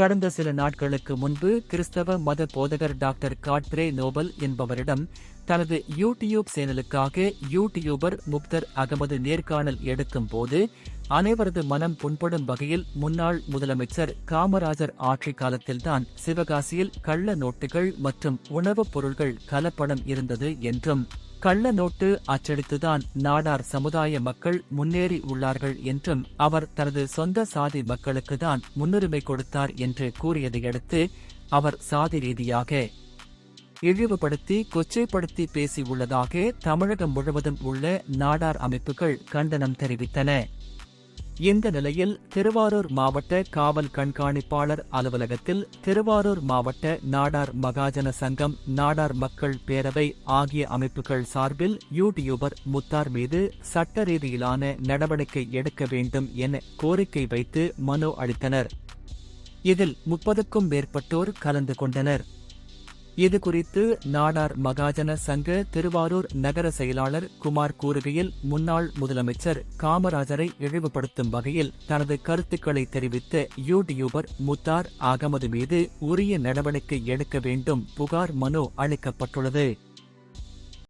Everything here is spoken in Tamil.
கடந்த சில நாட்களுக்கு முன்பு கிறிஸ்தவ மத போதகர் டாக்டர் காட்ரே நோபல் என்பவரிடம் தனது யூடியூப் சேனலுக்காக யூடியூபர் முக்தர் அகமது நேர்காணல் எடுக்கும் போது அனைவரது மனம் புண்படும் வகையில் முன்னாள் முதலமைச்சர் காமராஜர் ஆட்சி காலத்தில்தான் சிவகாசியில் கள்ள நோட்டுகள் மற்றும் உணவுப் பொருட்கள் கலப்படம் இருந்தது என்றும் கள்ள நோட்டு அச்சடித்துதான் நாடார் சமுதாய மக்கள் முன்னேறி உள்ளார்கள் என்றும் அவர் தனது சொந்த சாதி மக்களுக்குதான் முன்னுரிமை கொடுத்தார் என்று கூறியதையடுத்து அவர் சாதி ரீதியாக இழிவுபடுத்தி கொச்சைப்படுத்தி பேசியுள்ளதாக தமிழகம் முழுவதும் உள்ள நாடார் அமைப்புகள் கண்டனம் தெரிவித்தன. இந்த நிலையில் திருவாரூர் மாவட்ட காவல் கண்காணிப்பாளர் அலுவலகத்தில் திருவாரூர் மாவட்ட நாடார் மகாஜன சங்கம் நாடார் மக்கள் பேரவை ஆகிய அமைப்புகள் சார்பில் யூடியூபர் முத்தார் மீது சட்ட ரீதியிலான நடவடிக்கை எடுக்க வேண்டும் என கோரிக்கை வைத்து மனு அளித்தனர். இதில் முப்பதுக்கும் மேற்பட்டோர் கலந்து கொண்டனர். இது குறித்து நாடார் மகாஜன சங்க திருவாரூர் நகர செயலாளர் குமார் கூறுகையில் முன்னாள் முதலமைச்சர் காமராஜரை இழிவுபடுத்தும் வகையில் தனது கருத்துக்களை தெரிவித்த யூடியூபர் முத்தார் அகமது மீது உரிய நடவடிக்கை எடுக்க வேண்டும் புகார் மனு அளிக்கப்பட்டுள்ளது.